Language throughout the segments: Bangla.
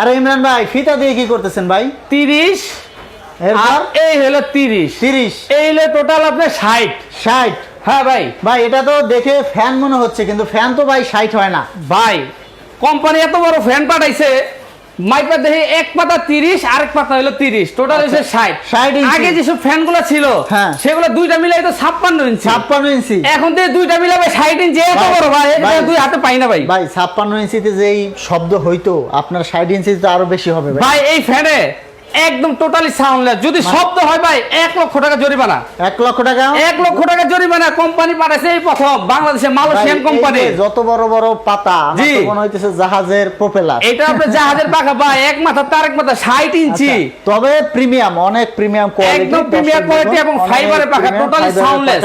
আরে ইমরান ভাই ফিতা দিয়ে কি করতেছেন ভাই? তিরিশ। আর এই হলো তিরিশ। তিরিশ। এই হলো টোটাল আপনার ষাট। ষাট। হ্যাঁ ভাই। ভাই এটা তো দেখে ফ্যান মনে হচ্ছে কিন্তু ফ্যান তো ভাই ষাট হয় না। ভাই কোম্পানি এত বড় ফ্যান পাঠাইছে মাইপা দেখে এক পাতা তিরিশ আরেক পাতা হলো তিরিশ। টোটাল হচ্ছে ষাট। ষাট আগে যেসব ফ্যানগুলো ছিল হ্যাঁ। সেগুলো দুইটা মিলাই তো ছাপ্পান্ন ইঞ্চি। ছাপ্পান্ন ইঞ্চি। এখন দিয়ে দুইটা মিলাবে ষাট ইঞ্চি এত ভাই, বড় ভাই দুই হাতে পাই না ভাই। ভাই ছাপ্পান্ন ইঞ্চিতে যেই শব্দ হইতো আপনার ষাট ইঞ্চিতে তো আরও বেশি হবে ভাই এই ফ্যানে একদম টোটালি সাউন্ডলেস যদি শব্দ হয় ভাই এক লক্ষ টাকা জরিমানা। এক লক্ষ টাকা? এক লক্ষ টাকা জরিমানা কোম্পানি পাঠাইছে এই প্রথম বাংলাদেশে মালয়েশিয়ান কোম্পানি যত বড় বড় পাতা মনে হইতেছে জাহাজের প্রপেলার এটা আপনার জাহাজের পাখা ভাই এক মাথা তার এক মাথা ষাট ইঞ্চি। তবে প্রিমিয়াম অনেক প্রিমিয়াম কোয়ালিটি একদম প্রিমিয়াম quality এবং fiber-এর পাখা, totally soundless।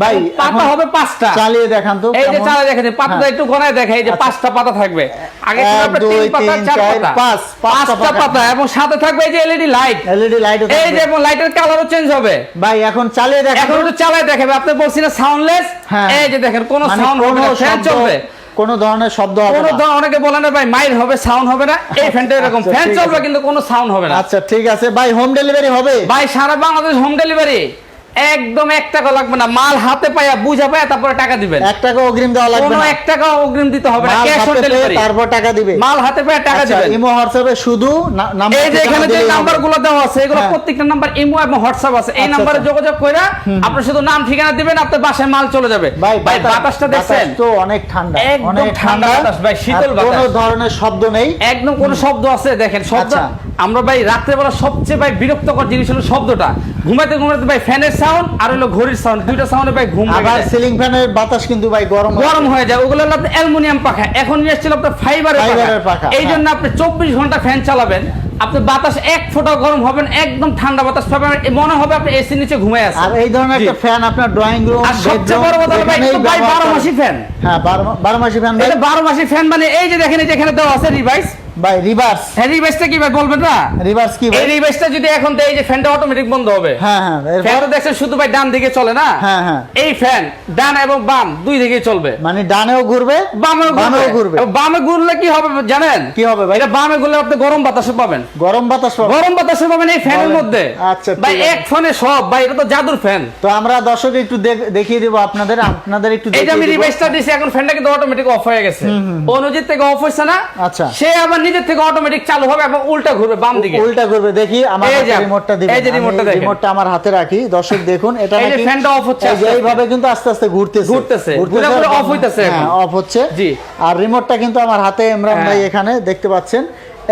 ভাই পাতা হবে পাঁচটা। চালিয়ে দেখান তো এই যে কেমন? চালা দেখেন পাতাটা হ্যাঁ। একটু ঘনায় দেখে এই যে পাঁচটা পাতা থাকবে। আগে দুই, তিন চার পাঁচ, পাঁচটা পাতা। এবং সাথে থাকবে এই যে এলইডি লাইট। এলইডি লাইট এই যে এবং লাইটের কালারও চেঞ্জ হবে। ভাই এখন চালিয়ে দেখান এখন একটু চালায় দেখাবে আপনি সাউন্ডলেস হ্যাঁ। এই যে দেখেন কোনো মানে সাউন্ড হবে না ফ্যান চলবে। কোনো ধরনের শব্দ হবে কোনো অনেকে বলে না ভাই মাইল হবে সাউন্ড হবে না। এই ফ্যানটা এরকম। আচ্ছা, ফ্যান চলবে কিন্তু কোনো সাউন্ড হবে না। আচ্ছা ঠিক আছে। ভাই হোম ডেলিভারি হবে? ভাই সারা বাংলাদেশ হোম ডেলিভারি একদম এক টাকা লাগবে না। মাল হাতে পাইয়া বুঝা পাইয়া তারপরে টাকা দিবেন। এক টাকা অগ্রিম দেওয়া লাগবে না। এক টাকা অগ্রিম দিতে হবে না। ক্যাশ অন ডেলিভারি তারপর টাকা দিবে। মাল হাতে পাইয়া টাকা আচ্ছা, দিবেন। ইমো হোয়াটসঅ্যাপে শুধু নাম্বার এই যে এখানে যে দিলেই হবে। নাম্বারগুলো দেওয়া আছে এগুলো হ্যাঁ। প্রত্যেকটা নাম্বার ইমো এবং হোয়াটসঅ্যাপ আছে। এই আচ্ছা, নাম্বারে আচ্ছা। যোগাযোগ করে আপনি শুধু নাম ঠিকানা দিবেন আপনার বাসায় মাল চলে যাবে। ভাই ভাই বাতাসটা দেখছেন? তো অনেক ঠান্ডা অনেক ঠান্ডা বাতাস ভাই, শীতল আর কোনো ধরনের শব্দ নেই। একদম কোনো শব্দ আছে দেখেন শব্দ। আমরা ভাই রাত্রেবেলা সবচেয়ে ভাই বিরক্তকর জিনিস হলো শব্দটা। ঘুমাইতে ঘুমাইতে ভাই ফ্যানের সাউন্ড আর হলো ঘড়ির সাউন্ড দুইটা সাউন্ডে ভাই ঘুম আবার সিলিং ফ্যানের বাতাস কিন্তু ভাই গরম গরম হয়ে যায়। ওগুলো হলো অ্যালুমিনিয়াম পাখা। এখন নিয়ে এসেছিল আপনার ফাইবারের পাখা। এই জন্য আপনি চব্বিশ ঘণ্টা ফ্যান চালাবেন। আপনি বাতাস এক ফোঁটা গরম হবেন একদম ঠান্ডা বাতাস পাবেন। মনে হবে আপনি এসি নিচে ঘুমায় আছেন। আর এই ধরনের একটা ফ্যান আপনার ড্রয়িং রুম আর সবচেয়ে বড় কথা ভাই এটা ভাই বারো মাসি ফ্যান হ্যাঁ বারো বারো মাসি ফ্যান এটা বারো মাসি ফ্যান মানে এই যে দেখেন এই যে এখানে দেওয়া আছে রিভাইস ভাই রিভার্স হ্যাঁ রিভাইসটা কি ভাই বলবেন না? রিভার্স কি ভাই? এই রিভাইসটা যদি এখন এই যে ফ্যানটা অটোমেটিক বন্ধ হবে। হ্যাঁ হ্যাঁ? ফ্যানটা দেখছেন শুধু ভাই ডান দিকে চলে না? হ্যাঁ, হ্যাঁ। এই ফ্যান ডান এবং বাম দুই দিকে চলবে। মানে ডানেও ঘুরবে বামেও ঘুরবে। ঘুরবে। বামে ঘুরলে কি হবে জানেন? কি হবে ভাই? এটা বামে ঘুরলে আপনি গরম বাতাসে পাবেন। গরম বাতাস পাবে। গরম বাতাস পাবেন এই ফ্যানের। মধ্যে। আচ্ছা, ভাই এক ফোনে সব। ভাই এটা তো জাদুর ফ্যান তো আমরা দর্শক একটু দেখ- দেখিয়ে দিব আপনাদের আপনাদের একটু এই যে আমি দিব। রিভাইসটা দিছি এখন ফ্যানটা কিন্তু অটোমেটিক অফ হয়ে গেছে। অনুজিৎ থেকে অফ হয়েছে না? আচ্ছা। সে আবার নিজের থেকে অটোমেটিক চালু হবে এবং উল্টা ঘুরবে বাম দিকে উল্টা করবে দেখি আমার রিমোটটা দিবেন এই যে রিমোটটা দেখেন। রিমোটটা আমার হাতে রাখি দর্শক দেখুন এটা এই যে ফ্যানটা off হচ্ছে এইভাবে কিন্তু আস্তে আস্তে ঘুরতেছে ঘুরতেছে। ঘুরে ঘুরে off হইতেছে এখন। হ্যাঁ অফ হচ্ছে জি। আর রিমোটটা কিন্তু আমার হাতে ইমরান হ্যাঁ। ভাই এখানে দেখতে পাচ্ছেন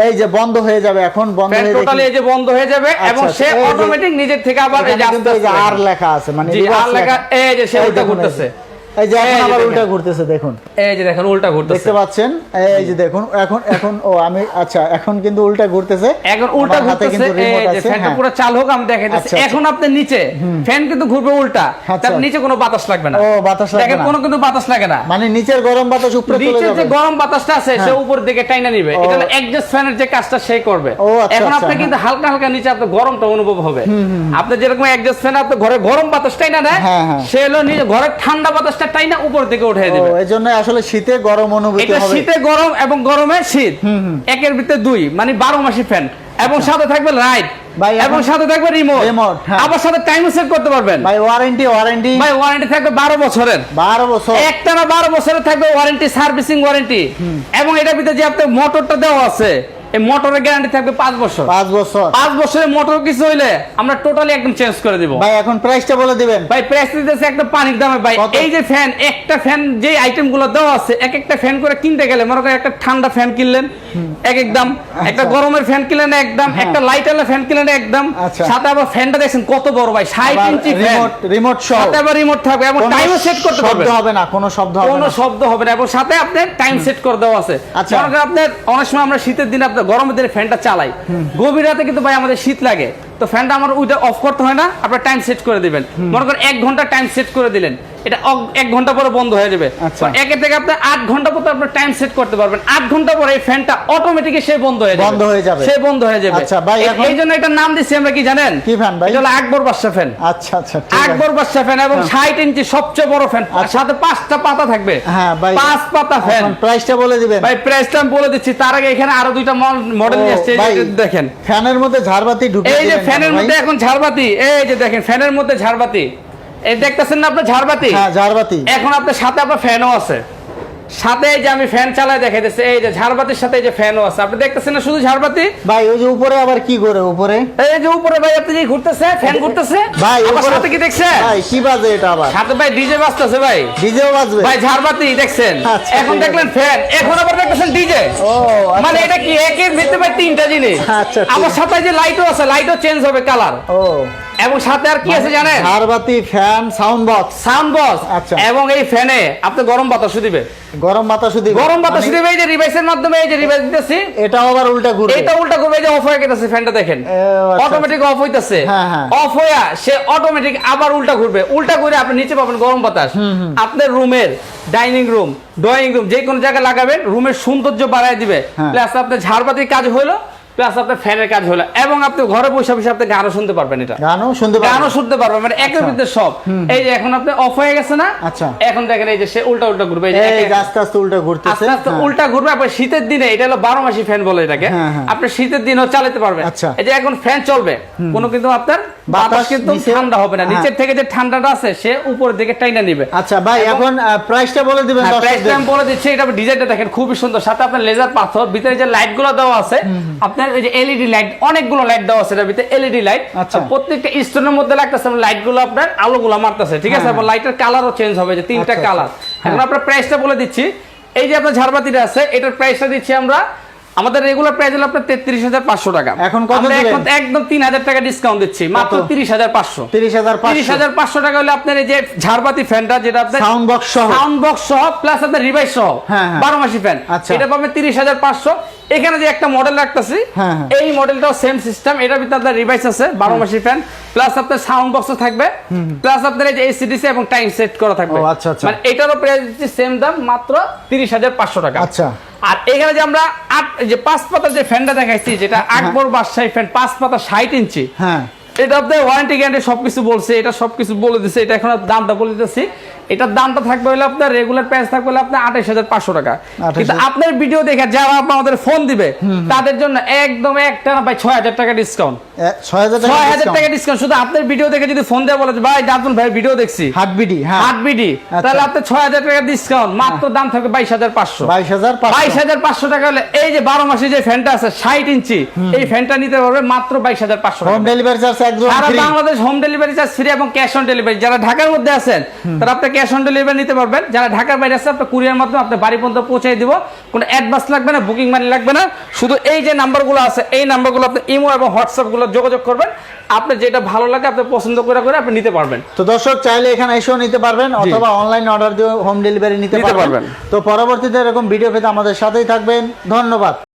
এই যে বন্ধ হয়ে যাবে এখন বন্ধ হয়ে টোটালি এই যে বন্ধ হয়ে যাবে এবং আচ্ছা, সে অটোমেটিক নিজের থেকে আবার এই যে কিন্তু আস্তে আস্তে আর লেখা আছে মানে আর লেখা, এই যে সে উল্টা। ঘুরতেছে। এই যে এখন আবার উল্টা ঘুরতেছে দেখুন। এই যে দেখেন উল্টা ঘুরতেছে। দেখতে পাচ্ছেন? এই যে দেখুন এখন এখন ও আমি আচ্ছা এখন কিন্তু উল্টা ঘুরতেছে। এখন উল্টা ঘুরতেছে এই যে ফ্যানটা হ্যাঁ। পুরো চালু হোক আমি দেখাইতেছি। আচ্ছা, আচ্ছা। এখন আপনি নিচে ফ্যান কিন্তু ঘুরবে উল্টা। আচ্ছা। তার নিচে কোনো বাতাস লাগবে না। ও, বাতাস লাগবে না। কোনো কিন্তু বাতাস লাগে না। মানে নিচের গরম বাতাস উপরে চলে নিচের যে গরম বাতাসটা আছে সে উপর দিকে টাইনা নিবে। এটা ফ্যানের যে কাজটা সেই করবে। ও, আচ্ছা, এখন আপনি হ্যাঁ। কিন্তু হালকা হালকা নিচে আপনার গরমটা অনুভব হবে। আপনি যেরকম অ্যাডজাস্ট ফ্যান আপনার ঘরে গরম বাতাস টাইনা নেয় হ্যাঁ, হ্যাঁ। সে হলো ঘরের ঠান্ডা বাতাসটা টাইনা উপর দিকে উঠিয়ে দিবে। এই জন্য আসলে শীতে গরম অনুভূতি এটা হবে। শীতে গরম এবং গরমে শীত। একের ভিতরে দুই মানে বারো মাসি ফ্যান এবং সাথে থাকবে লাইট। ভাই, এবং সাথে থাকবে রিমোট হ্যাঁ। আবার সাথে টাইম সেট করতে পারবেন। ভাই ওয়ারেন্টি ওয়ারেন্টি ভাই ওয়ারেন্টি থাকবে বারো বছরের। বারো বছর। একটা না বারো বছরের থাকবে ওয়ারেন্টি সার্ভিসিং ওয়ারেন্টি এবং এটার ভিতরে যে আপনার মোটরটা দেওয়া আছে এই মোটরের গ্যারান্টি থাকবে পাঁচ বছর। বছর। বছরের মোটর কিছু হইলে আমরা টোটালি একদম চেঞ্জ করে দিব। ভাই এখন প্রাইসটা বলে দিবেন। ভাই প্রাইস দিতেছে একটা পানির দামে। ভাই কত? এই যে ফ্যান একটা ফ্যান যে দেওয়া আছে এক একটা ফ্যান করে কিনতে গেলে মনে করেন একটা ঠান্ডা ফ্যান কিনলেন এক এক দাম। একটা গরমের ফ্যান কিনলেন এক দাম। একটা লাইট আলা ফ্যান কিনলেন এক দাম। আচ্ছা। সাথে আবার ফ্যানটা কত বড় ভাই ষাট ইঞ্চি রিমোট রিমোট সহ সাথে আবার রিমোট থাকবে এবং কোনো টাইমও সেট করতে শব্দ হবে না কোনো শব্দ হবে কোনো শব্দ হবে না এবং সাথে আপনার টাইম সেট করে দেওয়া আছে। আচ্ছা। আপনার অনেক সময় আমরা শীতের দিনে আপনার গরমের দিনে ফ্যানটা চালাই। গভীর রাতে কিন্তু ভাই আমাদের শীত লাগে। তো ফ্যানটা আমার ওইটা অফ করতে হয় না আপনার টাইম সেট করে দিবেন। মনে করেন এক ঘণ্টা টাইম সেট করে দিলেন। এটা এক ঘণ্টা পরে বন্ধ হয়ে যাবে। আচ্ছা। একে থেকে আপনি আট ঘণ্টা পর আপনার টাইম সেট করতে পারবেন। আট ঘণ্টা পরে এই ফ্যানটা অটোমেটিকলি সে বন্ধ হয়ে যাবে। বন্ধ হয়ে যাবে। সে বন্ধ হয়ে যাবে। আচ্ছা, ভাই, এই- জন্য এটা নাম দিচ্ছি আমরা কি জানেন? কি ফ্যান ভাই? এটা হলো আকবর বাদশা ফ্যান আচ্ছা আচ্ছা ঠিক আছে। আকবর বাদশা ফ্যান এবং ষাট ইঞ্চি সবচেয়ে বড় ফ্যান সাথে পাঁচটা পাতা থাকবে। হ্যাঁ ভাই। পাঁচ পাতা ফ্যান প্রাইসটা বলে দিবেন। ভাই প্রাইসটা আমি বলে দিচ্ছি। তার আগে এখানে আরও দুইটা মডেল নিয়ে আসছে। দেখেন। ফ্যানের মধ্যে ঝাড়বাতি ঢুকে এই যে ফ্যানের মধ্যে এখন ঝাড়বাতি। এই যে দেখেন ফ্যানের মধ্যে ঝাড়বাতি। এই দেখতেছেন না আপনার ঝাড়বাতি? হ্যাঁ ঝাড়বাতি। এখন আপনার সাথে আপনার ফ্যানও আছে। সাথে যে আমি ফ্যান চালাই দেখাইতেছে এই যে ঝাড়বাতির সাথে এই যে ফ্যানও আছে। আপনি দেখতেছেন না শুধু ঝাড়বাতি? ভাই ওই যে উপরে আবার কি করে উপরে? এই যে উপরে ভাই আপনি ঘুরতেছে ফ্যান ঘুরতেছে? ভাই উপরে সাথে কি দেখছেন? ভাই কি বাজে এটা আবার? সাথে ভাই ডিজে বাজতেছে ভাই। ডিজেও বাজবে। ভাই ঝাড়বাতি দেখছেন? আচ্ছা, এখন দেখলেন ফ্যান। এখন আবার দেখতেছেন ডিজে। ও আচ্ছা। মানে এটা কি একের ভিতরে ভাই তিনটা জিনিস? আচ্ছা। আবার সাথে যে লাইটও আছে লাইটও চেঞ্জ হবে কালার ও। এবং সাথে আর কি আছে জানেন? ঝাড়বাতি fan sound box sound box আচ্ছা। এবং এই ফ্যানে আপনি গরম বাতাস দিবে গরম বাতাস দিবে গরম বাতাস মানে দিবে এই যে রিভাইসের মাধ্যমে এই যে রিভাইস দিতেছি এটাও আবার উল্টা ঘুরবে এটা উল্টা করবে এই যে অফ হয়ে গেছে ফ্যানটা দেখেন। অটোমেটিক অফ হইতাছে। হ্যাঁ, হ্যাঁ। অফ হইয়া সে অটোমেটিক আবার উল্টা ঘুরবে। উল্টা ঘুরে আপনি নিচে পাবেন গরম বাতাস। আপনার রুমের ডাইনিং রুম ড্রয়িং রুম যে কোনো জায়গায় লাগাবেন রুমের সৌন্দর্য বাড়ায় দিবে। হ্যাঁ। প্লাস আপনার ঝাড়বাতির কাজ হলো প্লাস আপনার ফ্যানের কাজ হলো। এবং আপনি ঘরে বসে বসে আপনি গানও শুনতে পারবেন এটা। গানও শুনতে পারবেন। গানও শুনতে পারবেন মানে একের ভিতরে সব। এই যে এখন আপনি অফ হয়ে গেছে না? আচ্ছা। এখন দেখেন এই যে সে উল্টা উল্টা ঘুরবে এই যে আস্তে আস্তে উল্টা ঘুরতেছে। আস্তে আস্তে হ্যাঁ। উল্টা ঘুরবে আপনি শীতের দিনে এটা হলো বারো মাসি ফ্যান বলে এটাকে। হ্যাঁ, হ্যাঁ। আপনি শীতের দিনও চালাতে পারবেন। আচ্ছা। এই যে এখন ফ্যান চলবে। কোনো কিন্তু আপনার বাতাস বাতাস কিন্তু নিচে- ঠান্ডা হবে না। হ্যাঁ। নিচের থেকে যে ঠান্ডাটা আছে সে উপরের দিকে টাইনা নিবে। আচ্ছা ভাই এখন প্রাইসটা বলে দিবেন হ্যাঁ, টা আমি বলে দিচ্ছি এটা ডিজাইনটা দেখেন খুবই সুন্দর। সাথে আপনার লেজার পাথর ভিতরে যে লাইটগুলো দেওয়া আছে আপনার এই যে এলইডি লাইট অনেকগুলো লাইট দেওয়া আছে এটার ভিতরে এলইডি লাইট আচ্ছা। প্রত্যেকটা স্টোনের মধ্যে লাগতেছে লাইটগুলো আপনার আলো গুলো মারতেছে ঠিক আছে? হ্যাঁ, এবং লাইটের কালারও চেঞ্জ হবে যে তিনটা আচ্ছা, কালার আচ্ছা। এখন আপনার প্রাইসটা বলে দিচ্ছি এই যে আপনার ঝাড়বাতিটা আছে এটার প্রাইসটা দিচ্ছি আমরা আমাদের রেগুলার প্রাইস হলো আপনার তেত্রিশ হাজার পাঁচশো টাকা। এখন? এখন একদম তিন হাজার টাকা ডিসকাউন্ট দিচ্ছি মাত্র? তিরিশ হাজার পাঁচশো। তিরিশ হাজার তিরিশ হাজার পাঁচশো টাকা হলে আপনার এই যে ঝাড়বাতি ফ্যানটা যেটা আপনার সাউন্ড বক্স সহ। সাউন্ড বক্স সহ প্লাস আপনার রিভাইস সহ হ্যাঁ, হ্যাঁ। বারো মাসি ফ্যান আচ্ছা। এটা পাবেন তিরিশ হাজার পাঁচশো। এখানে যে একটা মডেল রাখতেছি হ্যাঁ। এই মডেলটাও সেম সিস্টেম এটার ভিতরে আপনার রিভাইস আছে বারো মাসি ফ্যান প্লাস আপনার সাউন্ড বক্স থাকবে। প্লাস আপনার এই যে এসিডিসি এবং টাইম সেট করা থাকবে। আচ্ছা, আচ্ছা। মানে এটারও প্রাইস সেম দাম মাত্র তিরিশ হাজার পাঁচশো টাকা। আচ্ছা। আর এখানে যে আমরা আট যে পাঁচ পাতার যে ফ্যানটা দেখাইছি যেটা আকবর বাদশাহী ফ্যান পাঁচ পাতা ষাট ইঞ্চি। হ্যাঁ। এটা আপনার ওয়ারেন্টি গ্যারান্টি সবকিছু বলছে এটা সবকিছু বলে দিচ্ছে এটা এখন আর দামটা বলে দিতেছি। এটার দামটা থাকবে হলে আপনার রেগুলার প্রাইস থাকবে হলে আপনার আঠাশ হাজার পাঁচশো টাকা। কিন্তু আপনার ভিডিও দেখে যারা আমাদের ফোন দিবে তাদের জন্য একদম একটা না ভাই ছয় হাজার টাকা ডিসকাউন্ট ছয় হাজার টাকা ডিসকাউন্ট শুধু আপনার ভিডিও দেখে যদি ফোন দেওয়া বলে ভাই দাদুল ভাই ভিডিও দেখছি। হাটবিডি হ্যাঁ। আট বিডি আচ্ছা। তাহলে আপনার ছয় হাজার টাকা ডিসকাউন্ট মাত্র দাম থাকবে বাইশ হাজার পাঁচশো। বাইশ হাজার বাইশ হাজার পাঁচশো টাকা হলে এই যে বারো মাসে যে ফ্যানটা আছে ষাট ইঞ্চি এই ফ্যানটা নিতে পারবে মাত্র বাইশ হাজার পাঁচশো হোম ডেলিভারি চার্জ একদম সারা Bangladesh home delivery charge free এবং ক্যাশ অন ডেলিভারি যারা ঢাকার মধ্যে আছেন তারা আপনি ক্যাশ অন ডেলিভারি নিতে পারবেন। যারা ঢাকার বাইরে আছে আপনি কুরিয়ার মাধ্যমে আপনার বাড়ি পর্যন্ত পৌঁছে দিব। কোনো অ্যাডভান্স লাগবে না বুকিং মানি লাগবে না। শুধু এই যে নাম্বারগুলো আছে এই নাম্বারগুলো আপনি ইমো এবং হোয়াটসঅ্যাপগুলো যোগাযোগ করবেন। আপনি যেটা ভালো লাগে আপনি পছন্দ করে করে আপনি নিতে পারবেন। তো দর্শক চাইলে এখানে এসেও নিতে পারবেন অথবা অনলাইন অর্ডার দিয়ে হোম ডেলিভারি নিতে পারবেন। তো পরবর্তীতে এরকম ভিডিও পেতে আমাদের সাথেই থাকবেন। ধন্যবাদ।